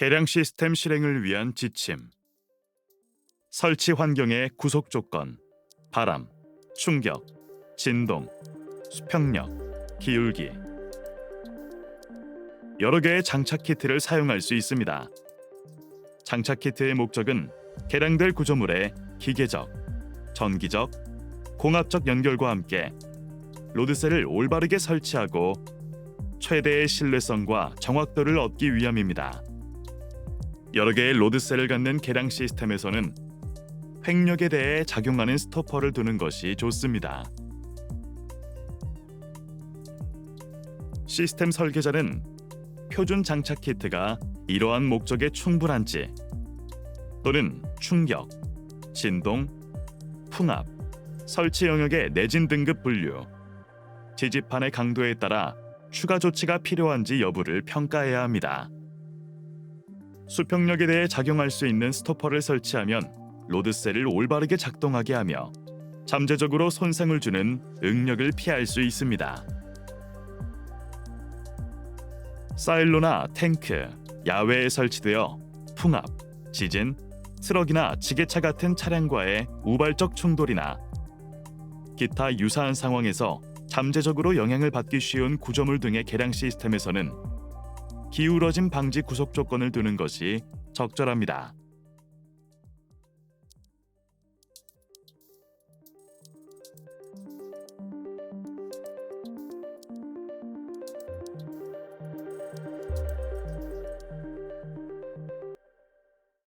개량 시스템 실행을 위한 지침. 설치 환경의 구속 조건, 바람, 충격, 진동, 수평력, 기울기. 여러 개의 장착 키트를 사용할 수 있습니다. 장착 키트의 목적은 개량될 구조물의 기계적, 전기적, 공합적 연결과 함께 로드셀을 올바르게 설치하고 최대의 신뢰성과 정확도를 얻기 위함입니다. 여러 개의 로드셀을 갖는 개량 시스템에서는 횡력에 대해 작용하는 스토퍼를 두는 것이 좋습니다. 시스템 설계자는 표준 장착 키트가 이러한 목적에 충분한지 또는 충격, 진동, 풍압, 설치 영역의 내진 등급 분류, 지지판의 강도에 따라 추가 조치가 필요한지 여부를 평가해야 합니다. 수평력에 대해 작용할 수 있는 스토퍼를 설치하면 로드셀을 올바르게 작동하게 하며 잠재적으로 손상을 주는 응력을 피할 수 있습니다. 사일로나 탱크, 야외에 설치되어 풍압, 지진, 트럭이나 지게차 같은 차량과의 우발적 충돌이나 기타 유사한 상황에서 잠재적으로 영향을 받기 쉬운 구조물 등의 개량 시스템에서는 기울어짐 방지 구속 조건을 두는 것이 적절합니다.